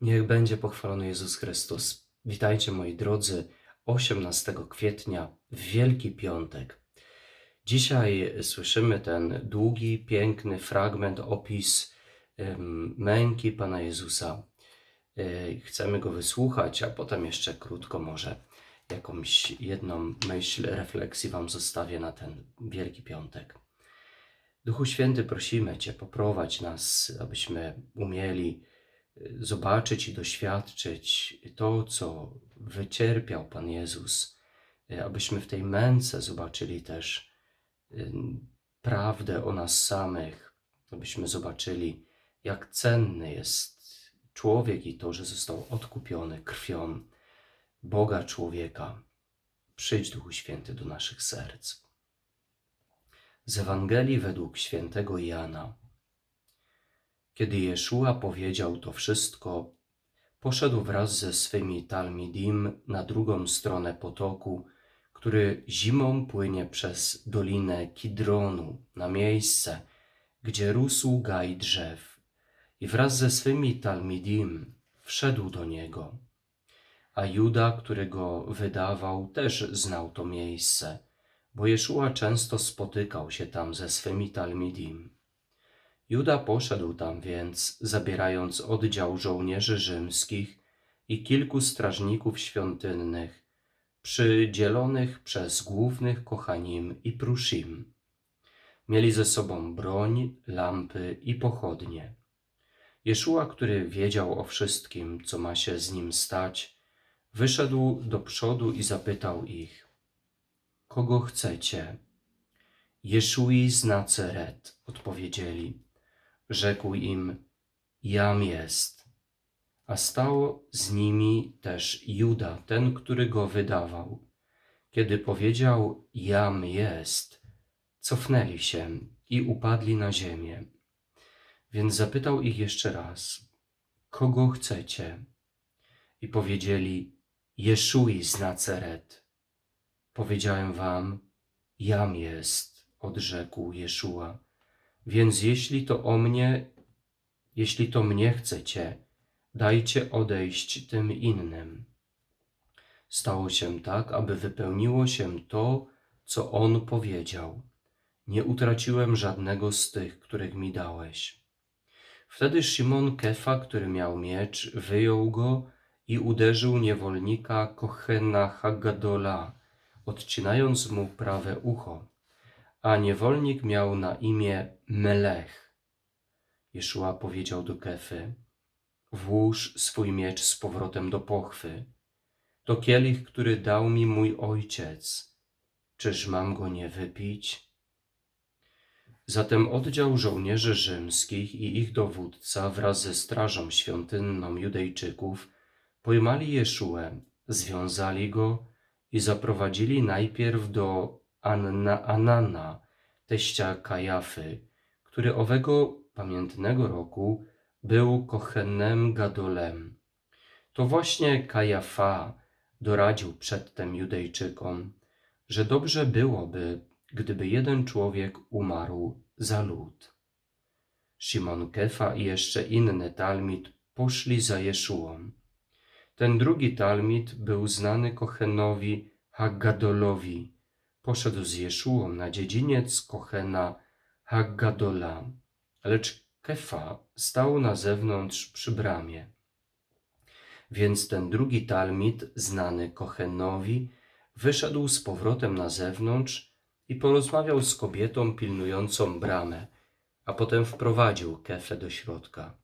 Niech będzie pochwalony Jezus Chrystus. Witajcie moi drodzy 18 kwietnia w Wielki Piątek. Dzisiaj słyszymy ten długi, piękny fragment, opis męki Pana Jezusa. E, Chcemy go wysłuchać, a potem jeszcze krótko może jakąś jedną myśl refleksji Wam zostawię na ten Wielki Piątek. Duchu Święty, prosimy Cię, poprowadź nas, abyśmy umieli zobaczyć i doświadczyć to, co wycierpiał Pan Jezus, y, abyśmy w tej męce zobaczyli też y, prawdę o nas samych, abyśmy zobaczyli, jak cenny jest człowiek i to, że został odkupiony krwią Boga człowieka. Przyjdź, Duchu Święty, do naszych serc. Z Ewangelii według świętego Jana. Kiedy Jeszua powiedział to wszystko, poszedł wraz ze swymi talmidim na drugą stronę potoku, który zimą płynie przez dolinę Kidronu na miejsce, gdzie rósł gaj drzew. I wraz ze swymi talmidim wszedł do niego. A Juda, który go wydawał, też znał to miejsce – bo Jeszua często spotykał się tam ze swymi talmidim. Juda poszedł tam więc, zabierając oddział żołnierzy rzymskich i kilku strażników świątynnych, przydzielonych przez głównych kochanim i prushim. Mieli ze sobą broń, lampy i pochodnie. Jeszua, który wiedział o wszystkim, co ma się z nim stać, wyszedł do przodu i zapytał ich – kogo chcecie? Jeszui z Naceret, odpowiedzieli. Rzekł im, jam jest. A stał z nimi też Juda, ten, który go wydawał. Kiedy powiedział, jam jest, cofnęli się i upadli na ziemię. Więc zapytał ich jeszcze raz, kogo chcecie? I powiedzieli, Jeszui z Naceret. Powiedziałem wam, jam jest, odrzekł Jeszua. Więc jeśli to o mnie, jeśli to mnie chcecie, dajcie odejść tym innym. Stało się tak, aby wypełniło się to, co on powiedział. Nie utraciłem żadnego z tych, których mi dałeś. Wtedy Szymon Kefa, który miał miecz, wyjął go i uderzył niewolnika Kochena Haggadola, odcinając mu prawe ucho, a niewolnik miał na imię Melech. Jeszua powiedział do Kefy, włóż swój miecz z powrotem do pochwy. To kielich, który dał mi mój ojciec. Czyż mam go nie wypić? Zatem oddział żołnierzy rzymskich i ich dowódca wraz ze strażą świątynną Judejczyków pojmali Jeszuę, związali go i zaprowadzili najpierw do Anna, Anana, teścia Kajafy, który owego pamiętnego roku był Kochenem Gadolem. To właśnie Kajafa doradził przedtem Judejczykom, że dobrze byłoby, gdyby jeden człowiek umarł za lud. Szymon Kefa i jeszcze inny Talmid poszli za Jeszuą. Ten drugi Talmid był znany Kochenowi Haggadolowi. Poszedł z Jeszuą na dziedziniec Kochena Haggadola, lecz Kefa stał na zewnątrz przy bramie. Więc ten drugi Talmid, znany Kochenowi, wyszedł z powrotem na zewnątrz i porozmawiał z kobietą pilnującą bramę, a potem wprowadził Kefę do środka.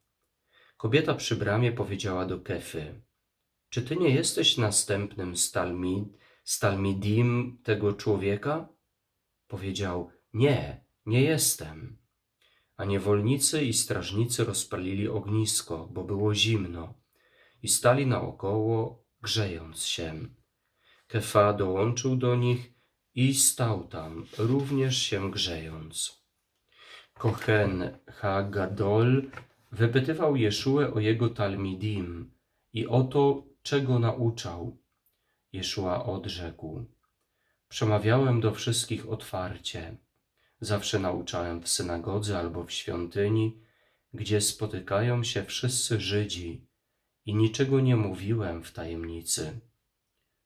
Kobieta przy bramie powiedziała do Kefy – czy ty nie jesteś następnym stalmid, stalmidim tego człowieka? Powiedział, nie, nie jestem. A niewolnicy i strażnicy rozpalili ognisko, bo było zimno i stali naokoło, grzejąc się. Kefa dołączył do nich i stał tam, również się grzejąc. Kochen Ha-Gadol wypytywał Jeszuę o jego talmidim i o to, czego nauczał. Jeszua odrzekł: Przemawiałem do wszystkich otwarcie. Zawsze nauczałem w synagodze albo w świątyni, gdzie spotykają się wszyscy Żydzi i niczego nie mówiłem w tajemnicy.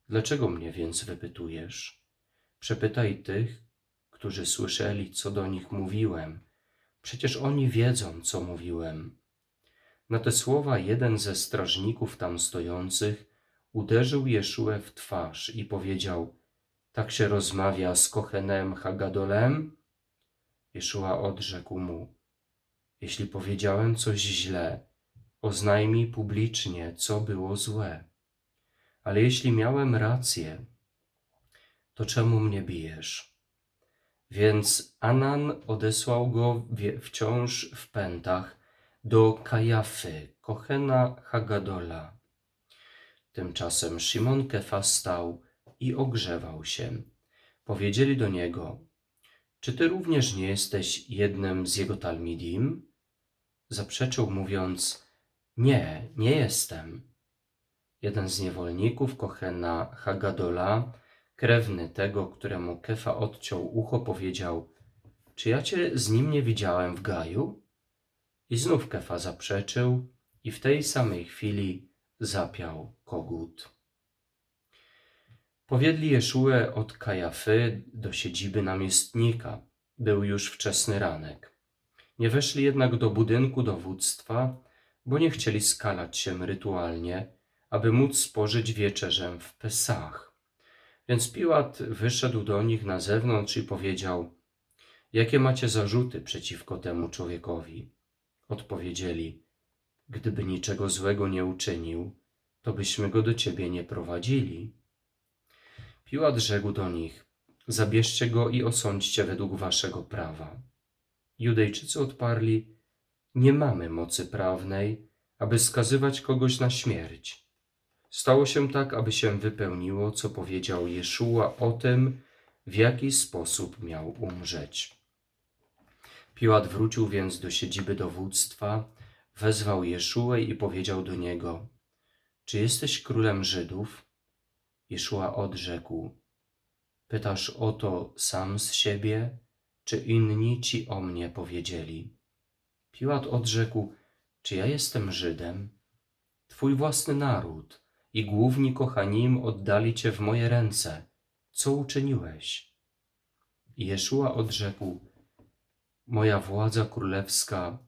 Dlaczego mnie więc wypytujesz? Przepytaj tych, którzy słyszeli, co do nich mówiłem. Przecież oni wiedzą, co mówiłem. Na te słowa jeden ze strażników tam stojących uderzył Jeszuę w twarz i powiedział: Tak się rozmawia z Kochenem Hagadolem? Jeszua odrzekł mu: Jeśli powiedziałem coś źle, oznajmij publicznie, co było złe. Ale jeśli miałem rację, to czemu mnie bijesz? Więc Anan odesłał go wciąż w pętach do Kajafy, Kochena Hagadola. Tymczasem Szymon Kefa stał i ogrzewał się. Powiedzieli do niego, czy ty również nie jesteś jednym z jego talmidim? Zaprzeczył mówiąc, nie, nie jestem. Jeden z niewolników Kochena Hagadola, krewny tego, któremu Kefa odciął ucho, powiedział, czy ja cię z nim nie widziałem w Gaju? I znów Kefa zaprzeczył i w tej samej chwili zapiał kogut. Powiedli Jeszuę od Kajafy do siedziby namiestnika. Był już wczesny ranek. Nie weszli jednak do budynku dowództwa, bo nie chcieli skalać się rytualnie, aby móc spożyć wieczerzę w Pesach. Więc Piłat wyszedł do nich na zewnątrz i powiedział: Jakie macie zarzuty przeciwko temu człowiekowi? Odpowiedzieli: Gdyby niczego złego nie uczynił, to byśmy go do ciebie nie prowadzili. Piłat rzekł do nich: Zabierzcie go i osądźcie według waszego prawa. Judejczycy odparli: Nie mamy mocy prawnej, aby skazywać kogoś na śmierć. Stało się tak, aby się wypełniło, co powiedział Jeszua o tym, w jaki sposób miał umrzeć. Piłat wrócił więc do siedziby dowództwa, wezwał Jeszuę i powiedział do niego: Czy jesteś królem Żydów? Jeszua odrzekł: Pytasz o to sam z siebie, czy inni ci o mnie powiedzieli? Piłat odrzekł: Czy ja jestem Żydem? Twój własny naród i główni kochanim oddali cię w moje ręce. Co uczyniłeś? Jeszua odrzekł: Moja władza królewska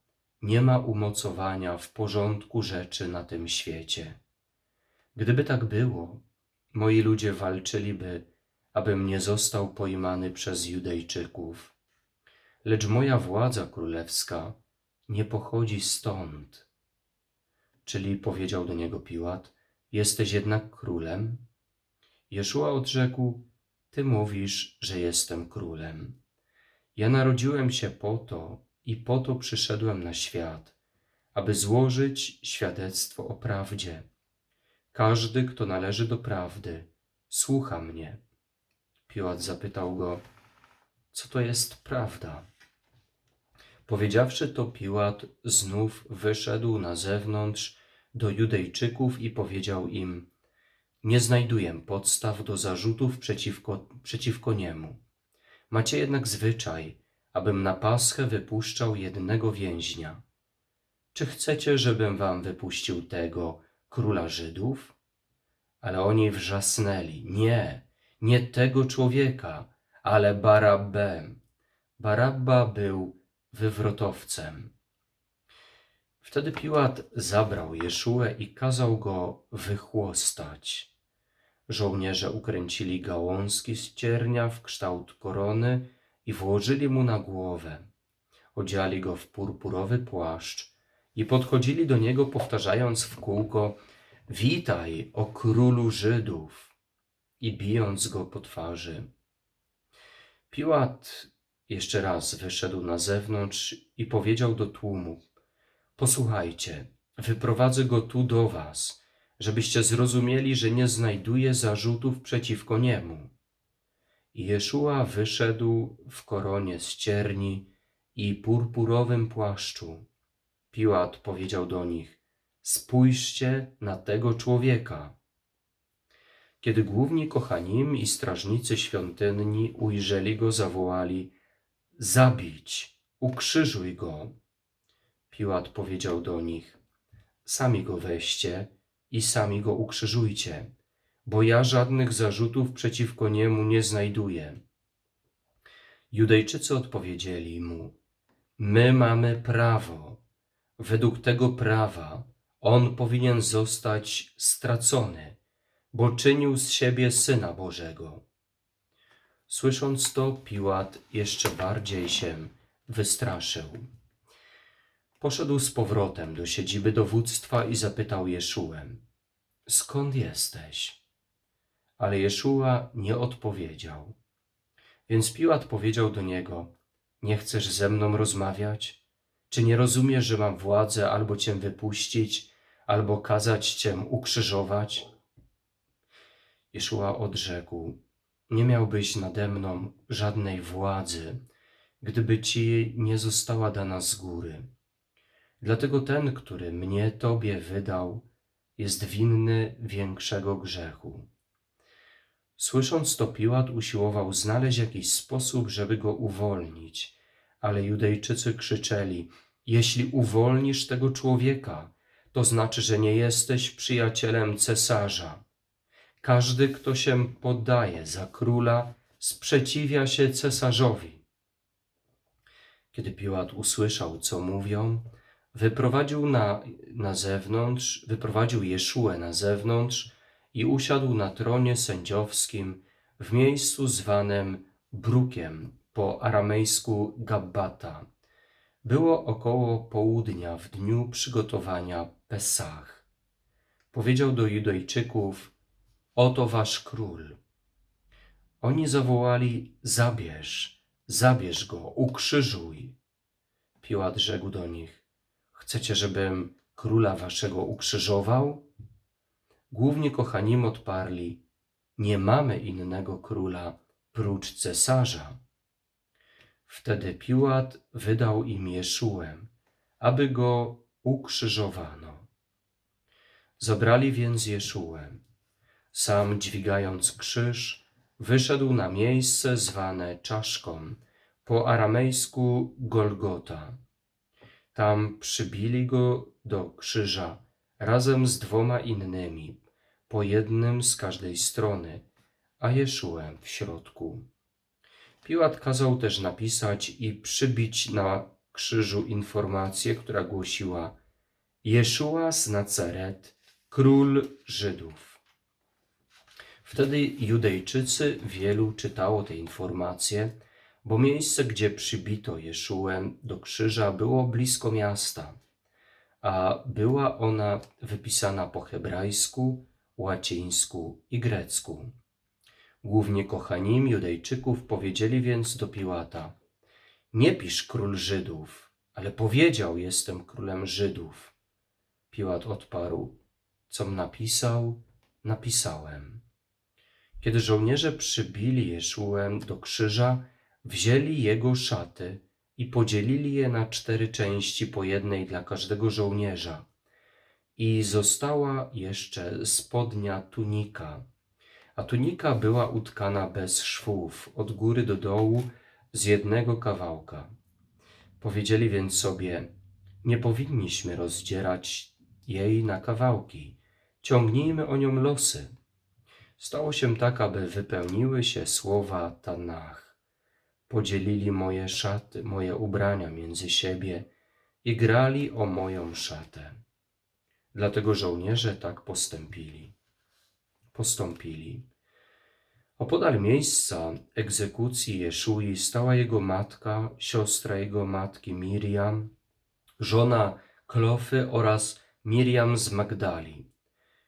nie ma umocowania w porządku rzeczy na tym świecie. Gdyby tak było, moi ludzie walczyliby, abym nie został pojmany przez Judejczyków. Lecz moja władza królewska nie pochodzi stąd. Czyli powiedział do niego Piłat, jesteś jednak królem? Jeszua odrzekł, ty mówisz, że jestem królem. Ja narodziłem się po to i po to przyszedłem na świat, aby złożyć świadectwo o prawdzie. Każdy, kto należy do prawdy, słucha mnie. Piłat zapytał go, co to jest prawda? Powiedziawszy to, Piłat znów wyszedł na zewnątrz do Judejczyków i powiedział im: Nie znajduję podstaw do zarzutów przeciwko, przeciwko niemu. Macie jednak zwyczaj, abym na Paschę wypuszczał jednego więźnia. Czy chcecie, żebym wam wypuścił tego króla Żydów? Ale oni wrzasnęli: Nie, nie tego człowieka, ale Barabbę. Barabba był wywrotowcem. Wtedy Piłat zabrał Jeszuę i kazał go wychłostać. Żołnierze ukręcili gałązki z ciernia w kształt korony i włożyli mu na głowę. Odziali go w purpurowy płaszcz i podchodzili do niego, powtarzając w kółko: Witaj, o królu Żydów! i bijąc go po twarzy. Piłat jeszcze raz wyszedł na zewnątrz i powiedział do tłumu: Posłuchajcie, wyprowadzę go tu do was, żebyście zrozumieli, że nie znajduję zarzutów przeciwko niemu. I Jeszua wyszedł w koronie z cierni i purpurowym płaszczu. Piłat powiedział do nich: Spójrzcie na tego człowieka. Kiedy główni kochanim i strażnicy świątynni ujrzeli go, zawołali: Zabić, ukrzyżuj go. Piłat powiedział do nich: Sami go weźcie i sami go ukrzyżujcie, bo ja żadnych zarzutów przeciwko niemu nie znajduję. Judejczycy odpowiedzieli mu: My mamy prawo. Według tego prawa on powinien zostać stracony, bo czynił z siebie syna Bożego. Słysząc to, Piłat jeszcze bardziej się wystraszył. Poszedł z powrotem do siedziby dowództwa i zapytał Jeszułę: Skąd jesteś? Ale Jeszua nie odpowiedział. Więc Piłat powiedział do niego: Nie chcesz ze mną rozmawiać? Czy nie rozumiesz, że mam władzę albo cię wypuścić, albo kazać cię ukrzyżować? Jeszua odrzekł: Nie miałbyś nade mną żadnej władzy, gdyby ci nie została dana z góry. Dlatego ten, który mnie tobie wydał, jest winny większego grzechu. Słysząc to, Piłat usiłował znaleźć jakiś sposób, żeby go uwolnić, ale Judejczycy krzyczeli: Jeśli uwolnisz tego człowieka, to znaczy, że nie jesteś przyjacielem cesarza. Każdy, kto się poddaje za króla, sprzeciwia się cesarzowi. Kiedy Piłat usłyszał, co mówią, wyprowadził na, na zewnątrz, wyprowadził Jeszuę na zewnątrz i usiadł na tronie sędziowskim w miejscu zwanym Brukiem, po aramejsku Gabbata. Było około południa w dniu przygotowania Pesach. Powiedział do Judejczyków: Oto wasz król. Oni zawołali: Zabierz, zabierz go, ukrzyżuj. Piłat rzekł do nich: Chcecie, żebym króla waszego ukrzyżował? Głównie kochanim odparli: Nie mamy innego króla prócz cesarza. Wtedy Piłat wydał im Jeszułę, aby go ukrzyżowano. Zabrali więc Jeszułę. Sam dźwigając krzyż, wyszedł na miejsce zwane czaszką, po aramejsku Golgota. Tam przybili go do krzyża razem z dwoma innymi, po jednym z każdej strony, a Jeszułem w środku. Piłat kazał też napisać i przybić na krzyżu informację, która głosiła Jeszua z Nazaret, król Żydów. Wtedy Judejczycy wielu czytało te informacje, bo miejsce, gdzie przybito Jeszułę do krzyża, było blisko miasta, a była ona wypisana po hebrajsku, łacińsku i grecku. Głównie kochanim Judejczyków powiedzieli więc do Piłata: Nie pisz król Żydów, ale powiedział: Jestem królem Żydów. Piłat odparł: Com napisał, napisałem. Kiedy żołnierze przybili Jeszułę do krzyża, wzięli jego szaty i podzielili je na cztery części, po jednej dla każdego żołnierza. I została jeszcze spodnia tunika a tunika była utkana bez szwów, od góry do dołu, z jednego kawałka. Powiedzieli więc sobie, nie powinniśmy rozdzierać jej na kawałki, ciągnijmy o nią losy. Stało się tak, aby wypełniły się słowa Tanach. Podzielili moje szaty, moje ubrania między siebie i grali o moją szatę. Dlatego żołnierze tak postąpili. Postąpili. Opodal miejsca egzekucji Jeszui stała jego matka, siostra jego matki Miriam, żona Klofy oraz Miriam z Magdali.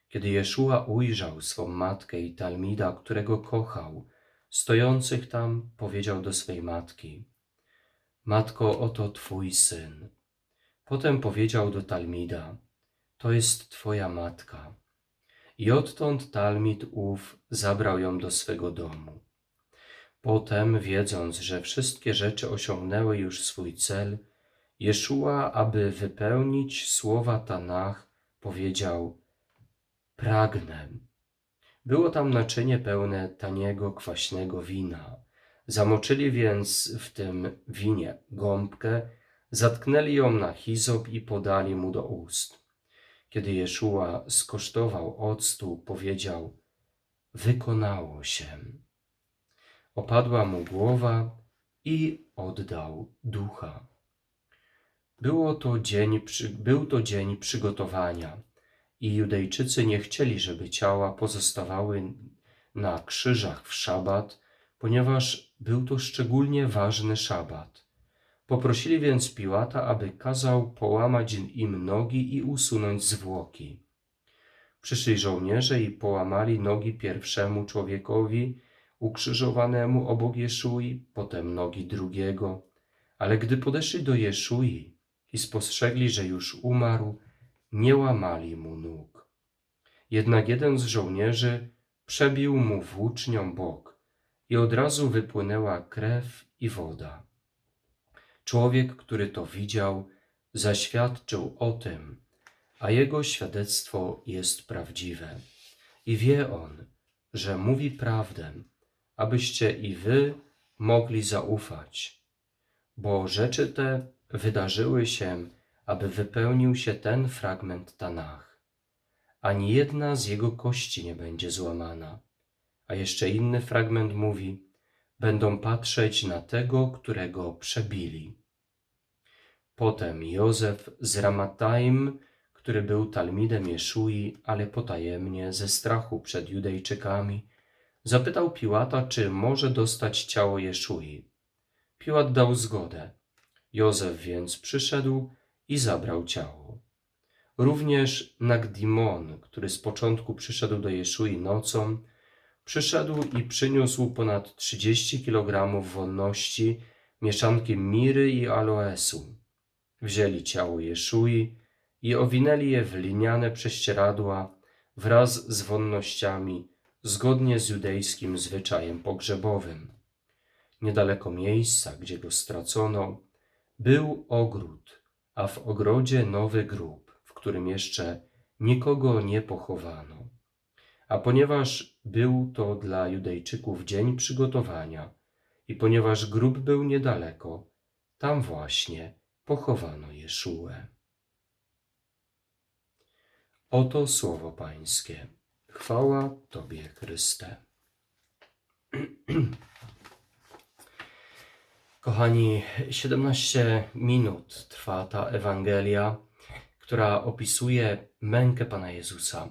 Kiedy Jeszua ujrzał swą matkę i Talmida, którego kochał, stojących tam, powiedział do swej matki: Matko, oto twój syn. Potem powiedział do Talmida: To jest twoja matka. I odtąd Talmid ów zabrał ją do swego domu. Potem, wiedząc, że wszystkie rzeczy osiągnęły już swój cel, Jeszua, aby wypełnić słowa Tanach, powiedział: Pragnę. Było tam naczynie pełne taniego, kwaśnego wina. Zamoczyli więc w tym winie gąbkę, zatknęli ją na hizop i podali mu do ust. Kiedy Jeszua skosztował octu, powiedział: Wykonało się. Opadła mu głowa i oddał ducha. Było to dzień, był to dzień przygotowania i Judejczycy nie chcieli, żeby ciała pozostawały na krzyżach w szabat, ponieważ był to szczególnie ważny szabat. Poprosili więc Piłata, aby kazał połamać im nogi i usunąć zwłoki. Przyszli żołnierze i połamali nogi pierwszemu człowiekowi ukrzyżowanemu obok Jeszui, potem nogi drugiego. Ale gdy podeszli do Jeszui i spostrzegli, że już umarł, nie łamali mu nóg. Jednak jeden z żołnierzy przebił mu włócznią bok i od razu wypłynęła krew i woda. Człowiek, który to widział, zaświadczył o tym, a jego świadectwo jest prawdziwe. I wie on, że mówi prawdę, abyście i wy mogli zaufać. Bo rzeczy te wydarzyły się, aby wypełnił się ten fragment Tanach. Ani jedna z jego kości nie będzie złamana. A jeszcze inny fragment mówi: Będą patrzeć na tego, którego przebili. Potem Józef z Ramataim, który był talmidem Jeszui, ale potajemnie, ze strachu przed Judejczykami, zapytał Piłata, czy może dostać ciało Jeszui. Piłat dał zgodę. Józef więc przyszedł i zabrał ciało. Również Nagdimon, który z początku przyszedł do Jeszui nocą, przyszedł i przyniósł ponad 30 kg wonności, mieszanki miry i aloesu. Wzięli ciało Jeszui i owinęli je w liniane prześcieradła wraz z wonnościami, zgodnie z judejskim zwyczajem pogrzebowym. Niedaleko miejsca, gdzie go stracono, był ogród, a w ogrodzie nowy grób, w którym jeszcze nikogo nie pochowano. A ponieważ był to dla Judejczyków dzień przygotowania i ponieważ grób był niedaleko, tam właśnie pochowano Jeszułę. Oto słowo Pańskie. Chwała Tobie, Chryste. Kochani, 17 minut trwa ta Ewangelia, która opisuje mękę Pana Jezusa.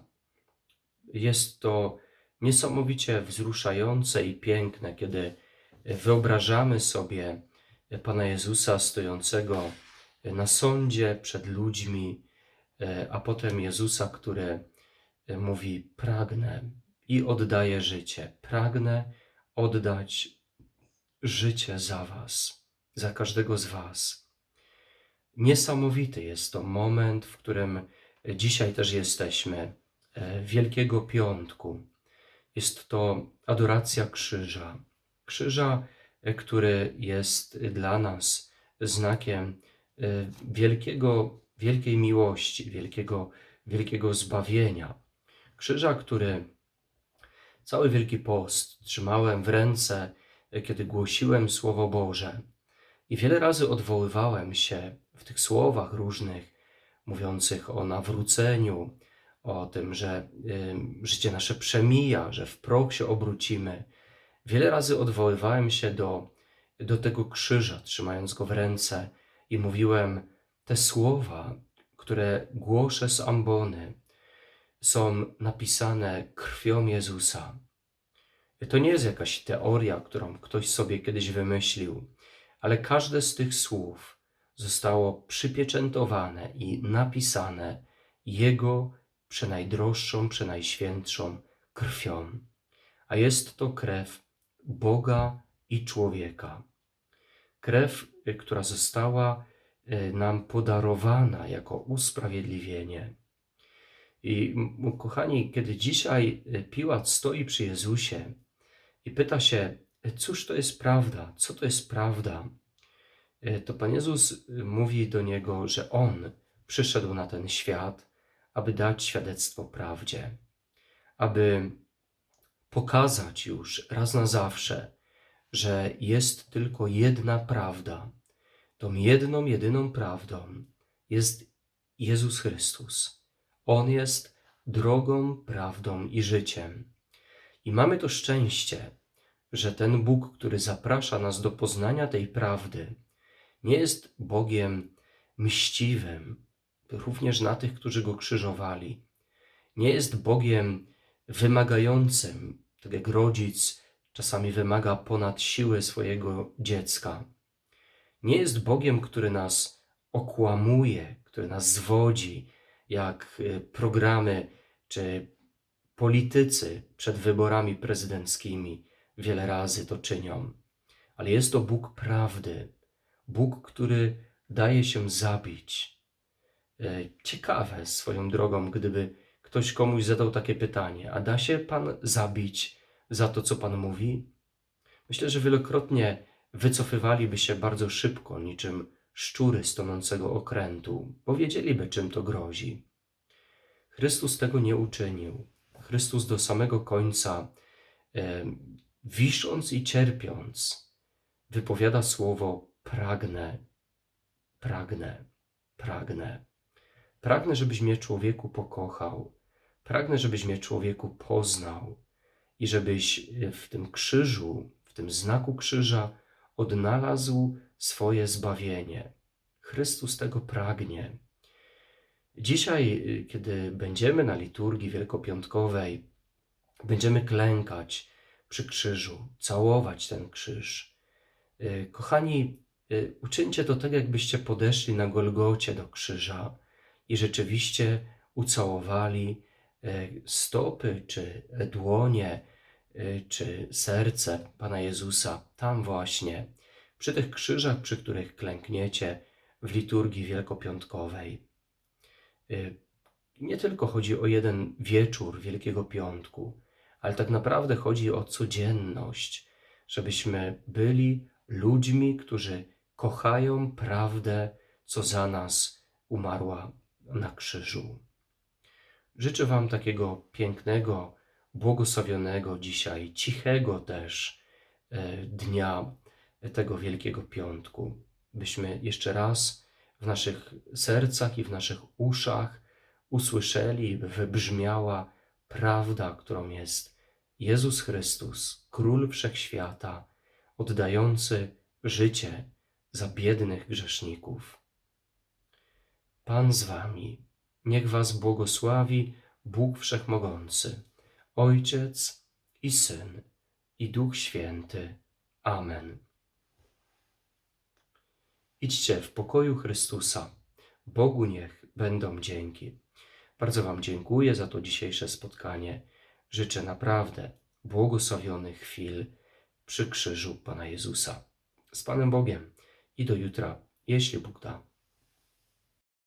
Jest to niesamowicie wzruszające i piękne, kiedy wyobrażamy sobie Pana Jezusa stojącego na sądzie przed ludźmi, a potem Jezusa, który mówi: Pragnę i oddaję życie. Pragnę oddać życie za Was, za każdego z Was. Niesamowity jest to moment, w którym dzisiaj też jesteśmy, e, Wielkiego Piątku. Jest to adoracja krzyża. Krzyża, e, który jest dla nas znakiem e, wielkiego, wielkiej miłości, wielkiego, wielkiego zbawienia. Krzyża, który cały Wielki Post trzymałem w ręce, kiedy głosiłem Słowo Boże. I wiele razy odwoływałem się w tych słowach różnych, mówiących o nawróceniu, o tym, że życie nasze przemija, że w proch się obrócimy. Wiele razy odwoływałem się do, do tego krzyża, trzymając go w ręce, i mówiłem: Te słowa, które głoszę z ambony, są napisane krwią Jezusa. To nie jest jakaś teoria, którą ktoś sobie kiedyś wymyślił, ale każde z tych słów zostało przypieczętowane i napisane Jego przenajdroższą, przenajświętszą krwią. A jest to krew Boga i człowieka. Krew, która została e, nam podarowana jako usprawiedliwienie. I kochani, kiedy dzisiaj e, Piłat stoi przy Jezusie i pyta się, cóż to jest prawda, co to jest prawda, to Pan Jezus mówi do niego, że On przyszedł na ten świat, aby dać świadectwo prawdzie, aby pokazać już raz na zawsze, że jest tylko jedna prawda. Tą jedną, jedyną prawdą jest Jezus Chrystus. On jest drogą, prawdą i życiem. I mamy to szczęście, że ten Bóg, który zaprasza nas do poznania tej prawdy, nie jest Bogiem mściwym, również na tych, którzy go krzyżowali. Nie jest Bogiem wymagającym, tak jak rodzic czasami wymaga ponad siły swojego dziecka. Nie jest Bogiem, który nas okłamuje, który nas zwodzi, jak y, programy czy politycy przed wyborami prezydenckimi wiele razy to czynią. Ale jest to Bóg prawdy, Bóg, który daje się zabić. E, Ciekawe swoją drogą, gdyby ktoś komuś zadał takie pytanie: A da się Pan zabić za to, co Pan mówi? Myślę, że wielokrotnie wycofywaliby się bardzo szybko, niczym szczury z tonącego okrętu, bo wiedzieliby, czym to grozi. Chrystus tego nie uczynił. Chrystus do samego końca, e, wisząc i cierpiąc, wypowiada słowo pragnę, pragnę, pragnę. Pragnę, żebyś mnie człowieku pokochał. Pragnę, żebyś mnie człowieku poznał i żebyś w tym krzyżu, w tym znaku krzyża odnalazł swoje zbawienie. Chrystus tego pragnie. Dzisiaj, y, kiedy będziemy na liturgii wielkopiątkowej, będziemy klękać przy krzyżu, całować ten krzyż. Y, Kochani, uczyńcie to tak, jakbyście podeszli na Golgocie do krzyża i rzeczywiście ucałowali stopy, czy dłonie, czy serce Pana Jezusa, tam właśnie, przy tych krzyżach, przy których klękniecie w liturgii wielkopiątkowej. Nie tylko chodzi o jeden wieczór Wielkiego Piątku, ale tak naprawdę chodzi o codzienność, żebyśmy byli ludźmi, którzy kochają prawdę, co za nas umarła na krzyżu. Życzę Wam takiego pięknego, błogosławionego dzisiaj, cichego też e, dnia tego Wielkiego Piątku, byśmy jeszcze raz w naszych sercach i w naszych uszach usłyszeli, wybrzmiała prawda, którą jest Jezus Chrystus, Król Wszechświata, oddający życie za biednych grzeszników. Pan z Wami, niech Was błogosławi Bóg Wszechmogący, Ojciec i Syn i Duch Święty. Amen. Idźcie w pokoju Chrystusa. Bogu niech będą dzięki. Bardzo Wam dziękuję za to dzisiejsze spotkanie. Życzę naprawdę błogosławionych chwil przy krzyżu Pana Jezusa. Z Panem Bogiem i do jutra, jeśli Bóg da.